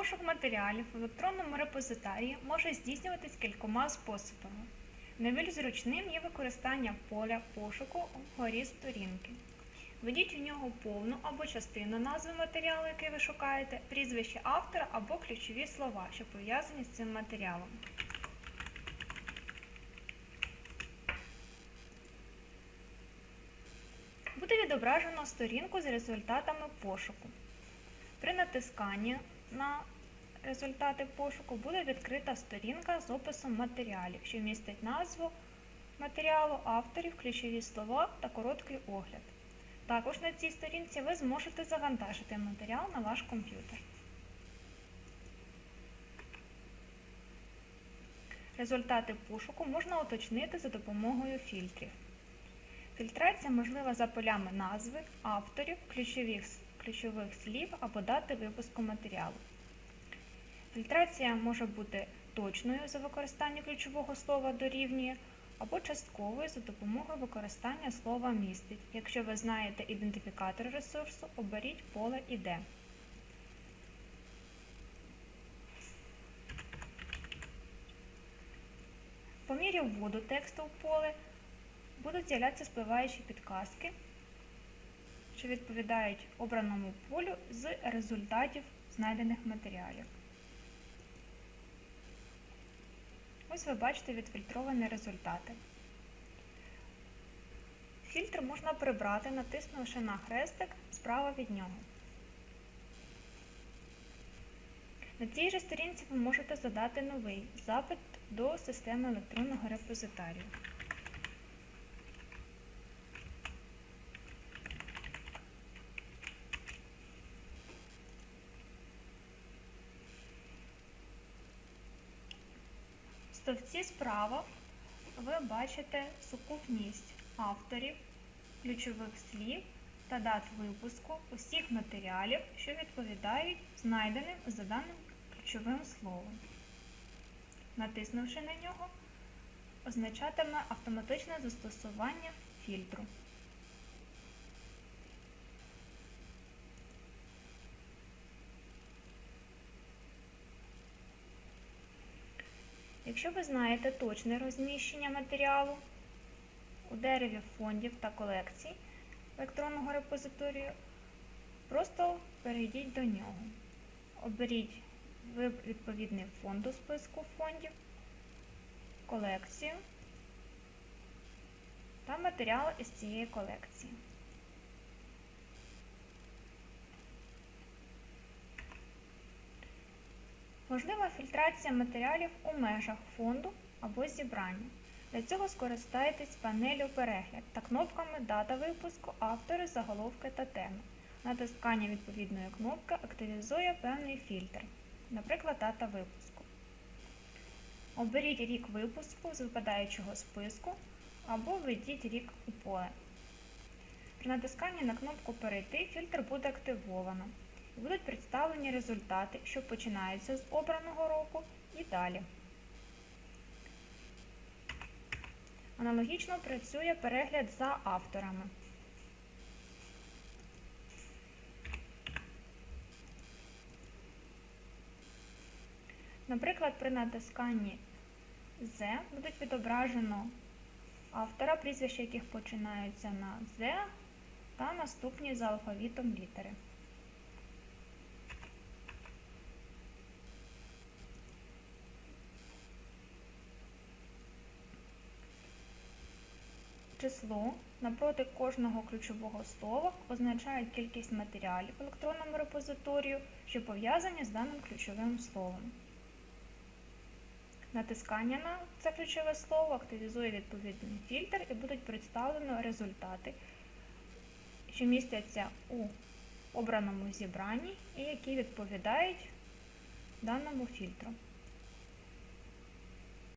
Пошук матеріалів в електронному репозитарії може здійснюватись кількома способами. Найбільш зручним є використання поля пошуку вгорі сторінки. Введіть у нього повну або частину назви матеріалу, який ви шукаєте, прізвище автора або ключові слова, що пов'язані з цим матеріалом. Буде відображено сторінку з результатами пошуку. При натисканні на результати пошуку буде відкрита сторінка з описом матеріалів, що містить назву матеріалу, авторів, ключові слова та короткий огляд. Також на цій сторінці ви зможете завантажити матеріал на ваш комп'ютер. Результати пошуку можна уточнити за допомогою фільтрів. Фільтрація можлива за полями назви, авторів, ключових, ключових слів або дати випуску матеріалу. Фільтрація може бути точною за використання ключового слова дорівнює або частковою за допомогою використання слова містить. Якщо ви знаєте ідентифікатор ресурсу, оберіть поле «Іде». По мірі вводу тексту в поле будуть з'являтися спливаючі підказки, що відповідають обраному полю з результатів знайдених матеріалів. Ось ви бачите відфільтровані результати. Фільтр можна прибрати, натиснувши на хрестик справа від нього. На цій же сторінці ви можете задати новий запит до системи електронного репозитарію. Стовпці справа ви бачите сукупність авторів, ключових слів та дат випуску усіх матеріалів, що відповідають знайденим за даним ключовим словом. Натиснувши на нього, означатиме автоматичне застосування фільтру. Якщо ви знаєте точне розміщення матеріалу у дереві фондів та колекцій електронного репозиторію, просто перейдіть до нього. Оберіть відповідний фонд у списку фондів, колекцію та матеріал із цієї колекції. Можлива фільтрація матеріалів у межах фонду або зібрання. Для цього скористайтесь панелью Перегляд та кнопками Дата випуску, автори, заголовки та теми. Натискання відповідної кнопки активізує певний фільтр, наприклад, дата випуску. Оберіть рік випуску з випадаючого списку або введіть рік у поле. При натисканні на кнопку Перейти фільтр буде активовано будуть представлені результати, що починаються з обраного року і далі. Аналогічно працює перегляд за авторами. Наприклад, при натисканні З будуть відображено автора, прізвища яких починаються на З та наступні за алфавітом літери. Число напроти кожного ключового слова означає кількість матеріалів в електронному репозиторію, що пов'язані з даним ключовим словом. Натискання на це ключове слово активізує відповідний фільтр і будуть представлені результати, що містяться у обраному зібранні і які відповідають даному фільтру.